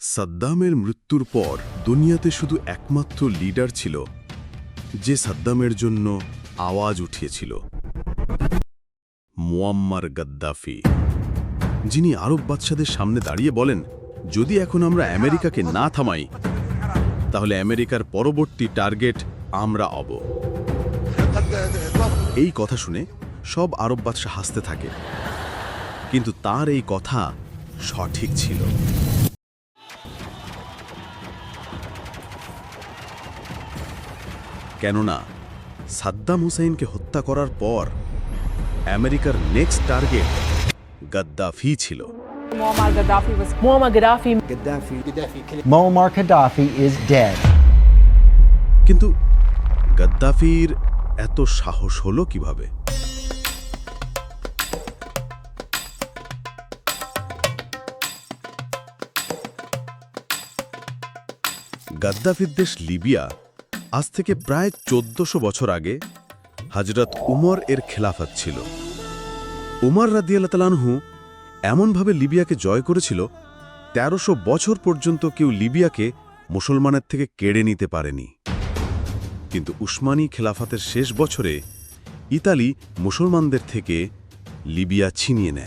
সাদ্দামের মৃত্যুর পর দুনিয়াতে শুধু একমাত্র লিডার ছিল, যে সাদ্দামের জন্য আওয়াজ উঠিয়েছিল। Muammar Gaddafi. যিনি আরব বাদশাদের সামনে দাঁড়িয়ে বলেন, যদি এখন আমরা আমেরিকাকে না থামাই, তাহলে আমেরিকার পরবর্তী টার্গেট আমরা অব। এই কথা শুনে সব আরব বাদশা হাসতে থাকে। কিন্তু তার এই কথা সঠিক ছিল। কেননা সাদ্দাম হুসাইনকে হত্যা করার পর আমেরিকার নেক্সট টার্গেট গাদ্দাফি ছিল। Muammar Gaddafi was Muammar Gaddafi, Muammar Gaddafi is dead. কিন্তু গাদ্দাফির এত সাহস হলো কীভাবে? গাদ্দাফির দেশ লিবিয়া আজ থেকে প্রায় চোদ্দশো বছর আগে হজরত উমর এর খেলাফত ছিল। উমর রাদিয়ালতালানহু এমনভাবে লিবিয়াকে জয় করেছিল তেরোশো বছর পর্যন্ত কেউ লিবিয়াকে মুসলমানের থেকে কেড়ে নিতে পারেনি। কিন্তু উসমানী খেলাফাতের শেষ বছরে ইতালি মুসলমানদের থেকে লিবিয়া ছিনিয়ে নেয়।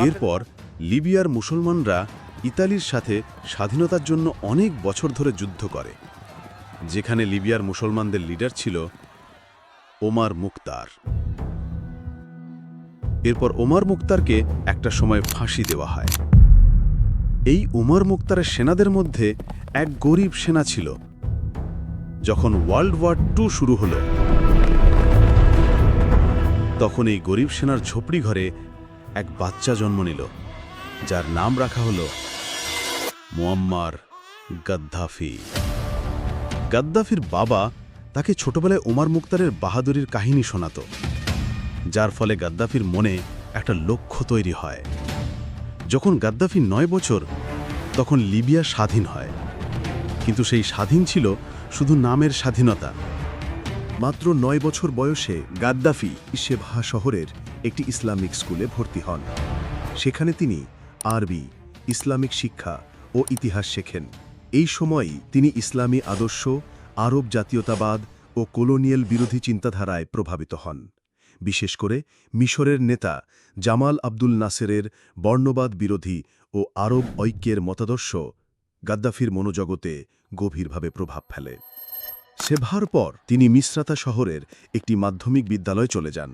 এরপর লিবিয়ার মুসলমানরা ইতালির সাথে স্বাধীনতার জন্য অনেক বছর ধরে যুদ্ধ করে, যেখানে লিবিয়ার মুসলমানদের লিডার ছিল ওমার মুক্তার এরপর ওমার মুক্তারকে একটা সময় ফাঁসি দেওয়া হয়। এই উমর মুক্তারের সেনাদের মধ্যে এক গরিব সেনা ছিল, যখন ওয়ার্ল্ড ওয়ার টু শুরু হলো। তখন এই গরিব সেনার ঝোপড়ি ঘরে এক বাচ্চা জন্ম নিল, যার নাম রাখা হল মোয়াম্মার গাদ্দাফি। গাদ্দাফির বাবা তাকে ছোটবেলায় ওমার মুক্তারের বাহাদুরির কাহিনী শোনাত, যার ফলে গাদ্দাফির মনে একটা লক্ষ্য তৈরি হয়। যখন গাদ্দাফি নয় বছর, তখন লিবিয়া স্বাধীন হয়। কিন্তু সেই স্বাধীন ছিল শুধু নামের স্বাধীনতা। মাত্র নয় বছর বয়সে গাদ্দাফি সেভা শহরের একটি ইসলামিক স্কুলে ভর্তি হন। সেখানে তিনি আরবি, ইসলামিক শিক্ষা ও ইতিহাস শেখেন। এই সময়ই তিনি ইসলামী আদর্শ, আরব জাতীয়তাবাদ ও কলোনিয়াল বিরোধী চিন্তাধারায় প্রভাবিত হন। বিশেষ করে মিশরের নেতা জামাল আব্দুল নাসেরের বর্ণবাদ বিরোধী ও আরব ঐক্যের মতাদর্শ গাদ্দাফির মনোজগতে গভীরভাবে প্রভাব ফেলে। সেভার পর তিনি মিশ্রাতা শহরের একটি মাধ্যমিক বিদ্যালয়ে চলে যান।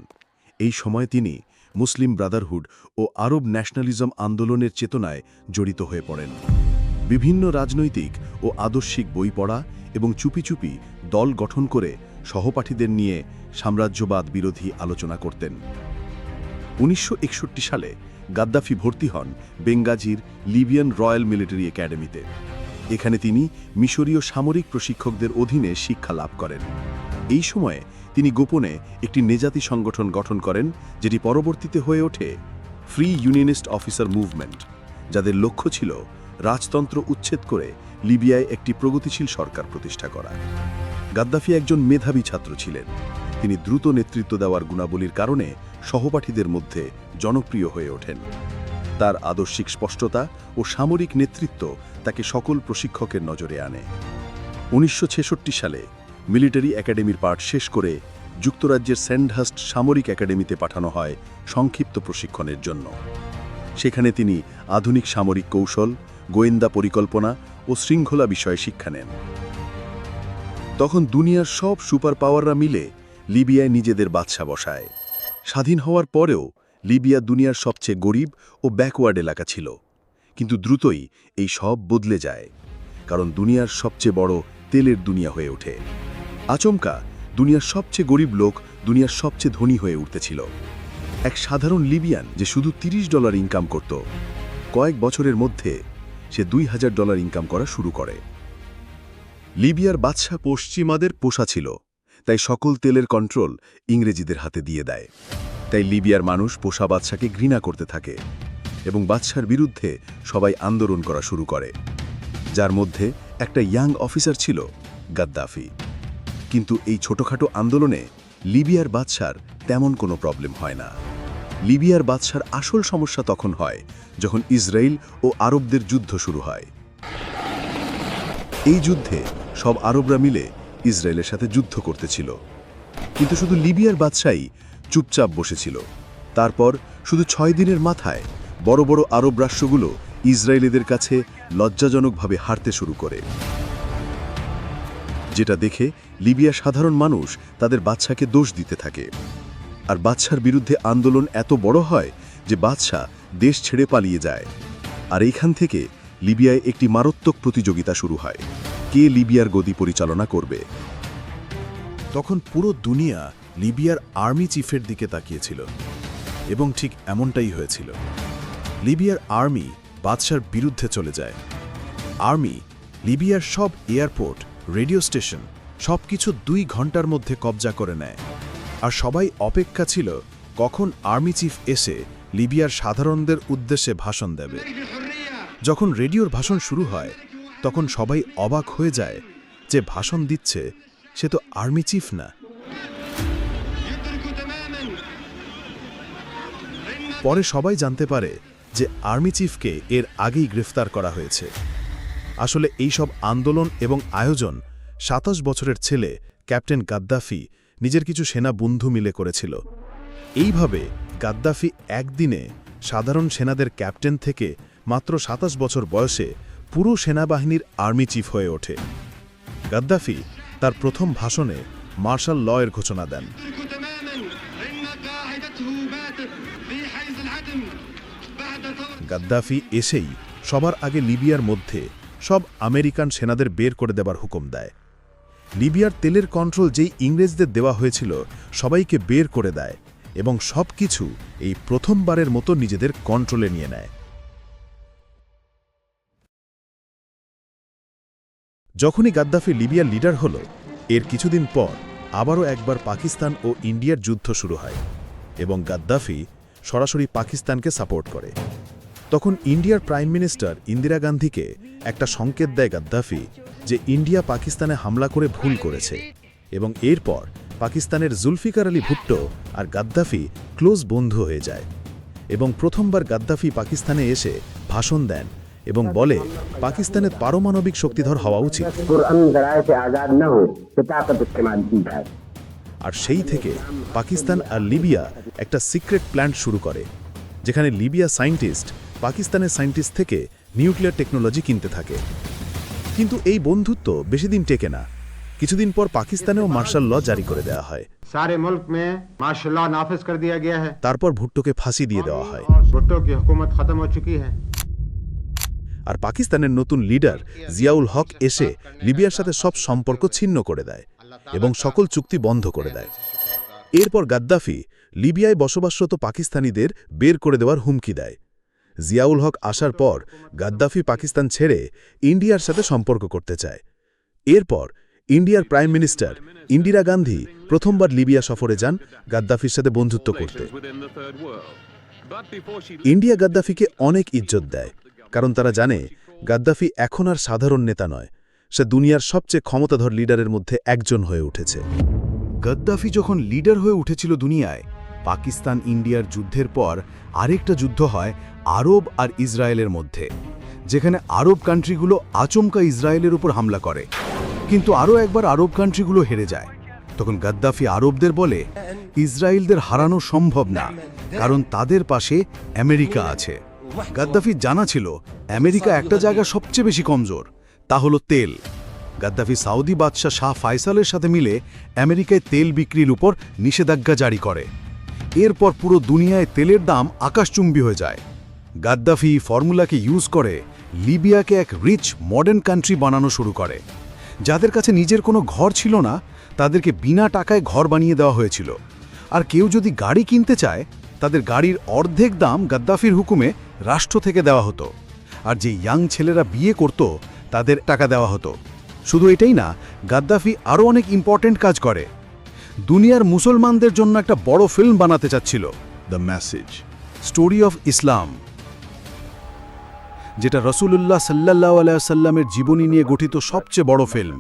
এই সময় তিনি মুসলিম ব্রাদারহুড ও আরব ন্যাশনালিজম আন্দোলনের চেতনায় জড়িত হয়ে পড়েন। বিভিন্ন রাজনৈতিক ও আদর্শিক বই পড়া এবং চুপি চুপি দল গঠন করে সহপাঠীদের নিয়ে সাম্রাজ্যবাদ বিরোধী আলোচনা করতেন। উনিশশো একষট্টি সালে গাদ্দাফি ভর্তি হন বেঙ্গাজির লিবিয়ান রয়্যাল মিলিটারি একাডেমিতে। এখানে তিনি মিশরীয় সামরিক প্রশিক্ষকদের অধীনে শিক্ষা লাভ করেন। এই সময়ে তিনি গোপনে একটি নেজাতি সংগঠন গঠন করেন, যেটি পরবর্তীতে হয়ে ওঠে ফ্রি ইউনিয়নিস্ট অফিসার মুভমেন্ট যাদের লক্ষ্য ছিল রাজতন্ত্র উচ্ছেদ করে লিবিয়ায় একটি প্রগতিশীল সরকার প্রতিষ্ঠা করা। গাদ্দাফি একজন মেধাবী ছাত্র ছিলেন। তিনি দ্রুত নেতৃত্ব দেওয়ার গুণাবলীর কারণে সহপাঠীদের মধ্যে জনপ্রিয় হয়ে ওঠেন। তার আদর্শিক স্পষ্টতা ও সামরিক নেতৃত্ব তাকে সকল প্রশিক্ষকের নজরে আনে। উনিশশো ছেষট্টি সালে মিলিটারি একাডেমির পাঠ শেষ করে যুক্তরাজ্যের স্যান্ডহাস্ট সামরিক একাডেমিতে পাঠানো হয় সংক্ষিপ্ত প্রশিক্ষণের জন্য। সেখানে তিনি আধুনিক সামরিক কৌশল, গোয়েন্দা পরিকল্পনা ও শৃঙ্খলা বিষয়ে শিক্ষা নেন। তখন দুনিয়ার সব সুপার পাওয়াররা মিলে লিবিয়ায় নিজেদের বাদশা বসায়। স্বাধীন হওয়ার পরেও লিবিয়া দুনিয়ার সবচেয়ে গরিব ও ব্যাকওয়ার্ড এলাকা ছিল। কিন্তু দ্রুতই এই সব বদলে যায়। কারণ দুনিয়ার সবচেয়ে বড় তেলের দুনিয়া হয়ে ওঠে। আচমকা, দুনিয়ার সবচেয়ে গরিব লোক দুনিয়ার সবচেয়ে ধনী হয়ে উঠতেছিল। এক সাধারণ লিবিয়ান যে শুধু ৩০ ডলার ইনকাম করত, কয়েক বছরের মধ্যে সে দুই হাজার ডলার ইনকাম করা শুরু করে। লিবিয়ার বাদশা পশ্চিমাদের পোষা ছিল, তাই সকল তেলের কন্ট্রোল ইংরেজিদের হাতে দিয়ে দেয়। তাই লিবিয়ার মানুষ পোষা বাদশাকে ঘৃণা করতে থাকে এবং বাদশার বিরুদ্ধে সবাই আন্দোলন করা শুরু করে, যার মধ্যে একটা ইয়াং অফিসার ছিল গাদ্দাফি। কিন্তু এই ছোটখাটো আন্দোলনে লিবিয়ার বাদশার তেমন কোনো প্রবলেম হয় না। লিবিয়ার বাদশার আসল সমস্যা তখন হয় যখন ইসরায়েল ও আরবদের যুদ্ধ শুরু হয়। এই যুদ্ধে সব আরবরা মিলে ইসরায়েলের সাথে যুদ্ধ করতেছিল। কিন্তু শুধু লিবিয়ার বাদশাই চুপচাপ বসেছিল। তারপর শুধু ছয় দিনের মাথায় বড় বড় আরব রাষ্ট্রগুলো ইসরায়েলিদের কাছে লজ্জাজনকভাবে হারতে শুরু করে। যেটা দেখে লিবিয়া সাধারণ মানুষ তাদের বাদশাকে দোষ দিতে থাকে। আর বাদশার বিরুদ্ধে আন্দোলন এত বড় হয় যে বাদশাহ দেশ ছেড়ে পালিয়ে যায়। আর এইখান থেকে লিবিয়ায় একটি মারাত্মক প্রতিযোগিতা শুরু হয়। কে লিবিয়ার গদি পরিচালনা করবে? তখন পুরো দুনিয়া লিবিয়ার আর্মি চিফের দিকে তাকিয়েছিল। এবং ঠিক এমনটাই হয়েছিল। লিবিয়ার আর্মি বাদশার বিরুদ্ধে চলে যায়। আর্মি, লিবিয়ার সব এয়ারপোর্ট, রেডিও স্টেশন সবকিছু দুই ঘণ্টার মধ্যে কবজা করে নেয়। আর সবাই অপেক্ষা ছিল কখন আর্মি চিফ এসে লিবিয়ার সাধারণদের উদ্দেশ্যে ভাষণ দেবে। যখন রেডিওর ভাষণ শুরু হয়, তখন সবাই অবাক হয়ে যায় যে ভাষণ দিচ্ছে সে তো আর্মি চিফ না। পরে সবাই জানতে পারে যে আর্মি চিফকে এর আগেই গ্রেফতার করা হয়েছে। আসলে এই সব আন্দোলন এবং আয়োজন সাতাশ বছরের ছেলে ক্যাপ্টেন গাদ্দাফি নিজের কিছু সেনা বন্ধু মিলে করেছিল। এইভাবে গাদ্দাফি একদিনে সাধারণ সেনাদের ক্যাপ্টেন থেকে মাত্র সাতাশ বছর বয়সে পুরো সেনাবাহিনীর আর্মি চিফ হয়ে ওঠে। গাদ্দাফি তার প্রথম ভাষণে মার্শাল লয়ের ঘোষণা দেন। গাদ্দাফি এসেই সবার আগে লিবিয়ার মধ্যে সব আমেরিকান সেনাদের বের করে দেবার হুকুম দেয়। লিবিয়ার তেলের কন্ট্রোল যেই ইংরেজদের দেওয়া হয়েছিল সবাইকে বের করে দেয় এবং সব কিছু এই প্রথমবারের মতো নিজেদের কন্ট্রোলে নিয়ে নেয়। যখনই গাদ্দাফি লিবিয়ার লিডার হল, এর কিছুদিন পর আবারও একবার পাকিস্তান ও ইন্ডিয়ার যুদ্ধ শুরু হয় এবং গাদ্দাফি সরাসরি পাকিস্তানকে সাপোর্ট করে। তখন ইন্ডিয়ার প্রাইম মিনিস্টার ইন্দিরা গান্ধীকে একটা সংকেত দেয় গাদ্দাফি যে ইন্ডিয়া পাকিস্তানে হামলা করে ভুল করেছে এবং এরপর পাকিস্তানের জুলফিকার আলী ভুট্টো আর গাদ্দাফি ক্লোজ বন্ধু হয়ে যায় এবং প্রথমবার গাদ্দাফি পাকিস্তানে এসে ভাষণ দেন এবং বলে পাকিস্তানের পারমাণবিক শক্তিধর হওয়া উচিত। আর সেই থেকে পাকিস্তান আর লিবিয়া একটা সিক্রেট প্ল্যান্ট শুরু করে যেখানে লিবিয়া সায়েন্টিস্ট পাকিস্তানের সায়েন্টিস্ট থেকে নিউক্লিয়ার টেকনোলজি কিনতে থাকে। কিন্তু এই বন্ধুত্ব বেশি দিন টেকে না। কিছুদিন পর পাকিস্তানেও মার্শাল ল জারি করে দেওয়া হয়। সারে মুল্ক মে মার্শাল ল নাফিজ কর দিয়া গিয়া হ্যায়। তারপর ভুট্টোকে ফাঁসি দিয়ে দেওয়া হয়। ভুট্টো কি হুকুমত খতম হো চুকি হ্যায়? আর পাকিস্তানের নতুন লিডার জিয়াউল হক এসে লিবিয়ার সাথে সব সম্পর্ক ছিন্ন করে দেয় এবং সকল চুক্তি বন্ধ করে দেয়। এরপর গাদ্দাফি লিবিয়ায় বসবাসরত পাকিস্তানিদের বের করে দেওয়ার হুমকি দেয়। জিয়াউল হক আসার পর গাদ্দাফি পাকিস্তান ছেড়ে ইন্ডিয়ার সাথে সম্পর্ক করতে চায়। এরপর ইন্ডিয়ার প্রাইম মিনিস্টার ইন্দিরা গান্ধী প্রথমবার লিবিয়া সফরে যান গাদ্দাফির সাথে বন্ধুত্ব করতে। ইন্ডিয়া গাদ্দাফিকে অনেক ইজ্জত দেয়, কারণ তারা জানে গাদ্দাফি এখন আর সাধারণ নেতা নয়, সে দুনিয়ার সবচেয়ে ক্ষমতাধর লিডারের মধ্যে একজন হয়ে উঠেছে। গাদ্দাফি যখন লিডার হয়ে উঠেছিল দুনিয়ায় পাকিস্তান ইন্ডিয়ার যুদ্ধের পর আরেকটা যুদ্ধ হয় আরব আর ইসরায়েলের মধ্যে, যেখানে আরব কান্ট্রিগুলো আচমকা ইসরায়েলের উপর হামলা করে। কিন্তু আরও একবার আরব কান্ট্রিগুলো হেরে যায়। তখন গাদ্দাফি আরবদের বলে, ইসরায়েলদের হারানো সম্ভব না, কারণ তাদের পাশে আমেরিকা আছে। গাদ্দাফি জানা ছিল, আমেরিকা একটা জায়গা সবচেয়ে বেশি কমজোর, তা হলো তেল। গাদ্দাফি সাউদি বাদশাহ শাহ ফাইসালের সাথে মিলে আমেরিকায় তেল বিক্রির উপর নিষেধাজ্ঞা জারি করে। এরপর পুরো দুনিয়ায় তেলের দাম আকাশচুম্বী হয়ে যায়। গাদ্দাফি ফর্মুলাকে ইউজ করে লিবিয়াকে এক রিচ মডার্ন কান্ট্রি বানানো শুরু করে। যাদের কাছে নিজের কোনো ঘর ছিল না, তাদেরকে বিনা টাকায় ঘর বানিয়ে দেওয়া হয়েছিল। আর কেউ যদি গাড়ি কিনতে চায়, তাদের গাড়ির অর্ধেক দাম গাদ্দাফির হুকুমে রাষ্ট্র থেকে দেওয়া হতো। আর যে ইয়াং ছেলেরা বিয়ে করত, তাদের টাকা দেওয়া হতো। শুধু এটাই না, গাদ্দাফি আরও অনেক ইম্পর্টেন্ট কাজ করে। দুনিয়ার মুসলমানদের জন্য একটা বড় ফিল্ম বানাতে চাচ্ছিল the message story of Islam যেটা রসুলুল্লাহ সাল্লাহ আলাইসাল্লামের জীবনী নিয়ে গঠিত সবচেয়ে বড় ফিল্ম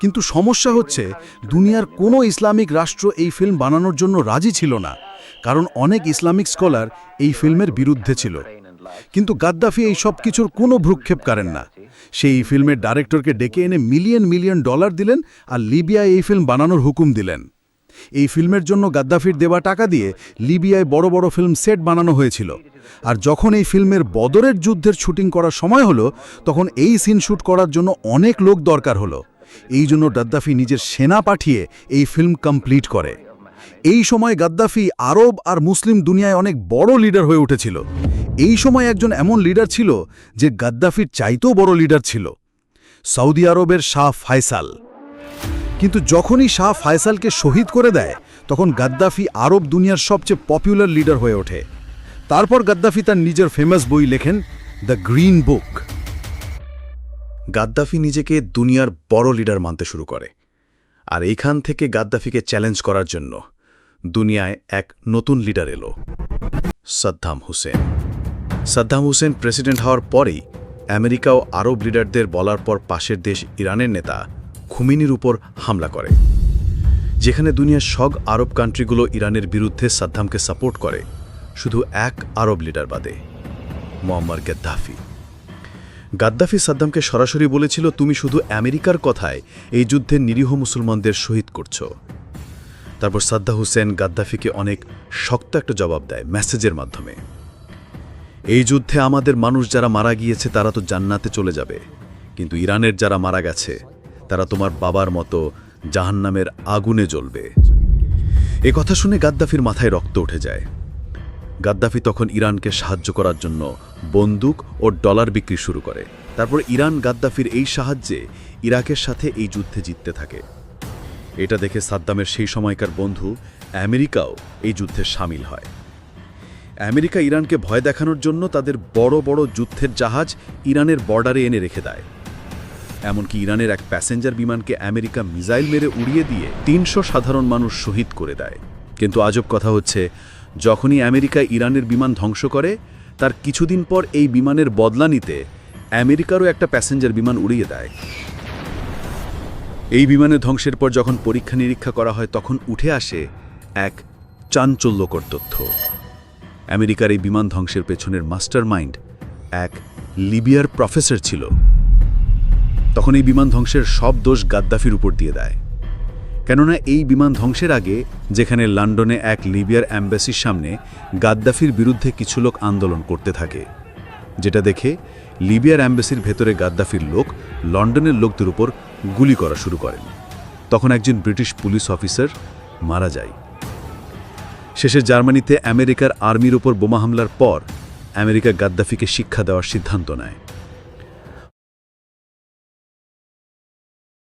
কিন্তু সমস্যা হচ্ছে, দুনিয়ার কোনো ইসলামিক রাষ্ট্র এই ফিল্ম বানানোর জন্য রাজি ছিল না, কারণ অনেক ইসলামিক স্কলার এই ফিল্মের বিরুদ্ধে ছিল। কিন্তু গাদ্দাফি এই সব কিছুর কোনো ভ্রুক্ষেপ করেন না। সেই ফিল্মের ডাইরেক্টরকে ডেকে এনে মিলিয়ন মিলিয়ন ডলার দিলেন আর লিবিয়ায় এই ফিল্ম বানানোর হুকুম দিলেন। এই ফিল্মের জন্য গাদ্দাফির দেওয়া টাকা দিয়ে লিবিয়ায় বড় বড় ফিল্ম সেট বানানো হয়েছিল। আর যখন এই ফিল্মের বদরের যুদ্ধের শুটিং করার সময় হলো, তখন এই সিন শ্যুট করার জন্য অনেক লোক দরকার হলো। এই জন্য গাদ্দাফি নিজের সেনা পাঠিয়ে এই ফিল্ম কমপ্লিট করে। এই সময় গাদ্দাফি আরব আর মুসলিম দুনিয়ায় অনেক বড় লিডার হয়ে উঠেছিল। এই সময় একজন এমন লিডার ছিল যে গাদ্দাফির চাইতেও বড় লিডার ছিল। সৌদি আরবের শাহ ফায়সাল। কিন্তু যখনই শাহ ফায়সালকে শহীদ করে দেয়, তখন গাদ্দাফি আরব দুনিয়ার সবচেয়ে পপুলার লিডার হয়ে ওঠে। তারপর গাদ্দাফি তার নিজের ফেমাস বই লেখেন দ্য গ্রিন বুক গাদ্দাফি নিজেকে দুনিয়ার বড় লিডার মানতে শুরু করে। আর এইখান থেকে গাদ্দাফিকে চ্যালেঞ্জ করার জন্য দুনিয়ায় এক নতুন লিডার এলো, Saddam Hussein. Saddam Hussein president হওয়ার পরেই আমেরিকা ও আরব লিডারদের বলার পর পাশের দেশ ইরানের নেতা খুমিনির উপর হামলা করে, যেখানে দুনিয়ার সব আরব কান্ট্রিগুলো ইরানের বিরুদ্ধে সাদ্দামকে সাপোর্ট করে, শুধু এক আরব লিডার বাদে মোয়াম্মার গাদ্দাফি। গাদ্দাফি সাদ্দামকে সরাসরি বলেছিল, তুমি শুধু আমেরিকার কথায় এই যুদ্ধে নিরীহ মুসলমানদের শহীদ করছ। তারপর সাদ্দা হুসেন গাদ্দাফিকে অনেক শক্ত একটা জবাব দেয় মেসেজের মাধ্যমে। এই যুদ্ধে আমাদের মানুষ যারা মারা গিয়েছে তারা তো জান্নাতে চলে যাবে, কিন্তু ইরানের যারা মারা গেছে তারা তোমার বাবার মতো জাহান্নামের আগুনে জ্বলবে। এ কথা শুনে গাদ্দাফির মাথায় রক্ত উঠে যায়। গাদ্দাফি তখন ইরানকে সাহায্য করার জন্য বন্দুক ও ডলার বিক্রি শুরু করে। তারপর ইরান গাদ্দাফির এই সাহায্যে ইরাকের সাথে এই যুদ্ধে জিততে থাকে। এটা দেখে সাদ্দামের সেই সময়কার বন্ধু আমেরিকাও এই যুদ্ধে সামিল হয়। আমেরিকা ইরানকে ভয় দেখানোর জন্য তাদের বড় বড় যুদ্ধের জাহাজ ইরানের বর্ডারে এনে রেখে দেয়। এমনকি ইরানের এক প্যাসেঞ্জার বিমানকে আমেরিকা মিসাইল মেরে উড়িয়ে দিয়ে তিনশো সাধারণ মানুষ শহীদ করে দেয়। কিন্তু আজব কথা হচ্ছে, যখনই আমেরিকা ইরানের বিমান ধ্বংস করে, তার কিছুদিন পর এই বিমানের বদলা নিতে আমেরিকারও একটা প্যাসেঞ্জার বিমান উড়িয়ে দেয়। এই বিমানের ধ্বংসের পর যখন পরীক্ষা নিরীক্ষা করা হয়, তখন উঠে আসে এক চাঞ্চল্যকর তথ্য। আমেরিকার এই বিমান ধ্বংসের পেছনের মাস্টার মাইন্ড এক লিবিয়ার প্রফেসর ছিল। তখন এই বিমান ধ্বংসের সব দোষ গাদ্দাফির উপর দিয়ে দেয়। কেননা এই বিমান ধ্বংসের আগে, যেখানে লন্ডনে এক লিবিয়ার অ্যাম্বাসির সামনে গাদ্দাফির বিরুদ্ধে কিছু লোক আন্দোলন করতে থাকে। যেটা দেখে লিবিয়ার অ্যাম্বাসির ভেতরে গাদ্দাফির লোক লন্ডনের লোকদের উপর গুলি করা শুরু করেন। তখন একজন ব্রিটিশ পুলিশ অফিসার মারা যায়। শেষে জার্মানিতে আমেরিকার আর্মির ওপর বোমা হামলার পর আমেরিকা গাদ্দাফিকে শিক্ষা দেওয়ার সিদ্ধান্ত নেয়।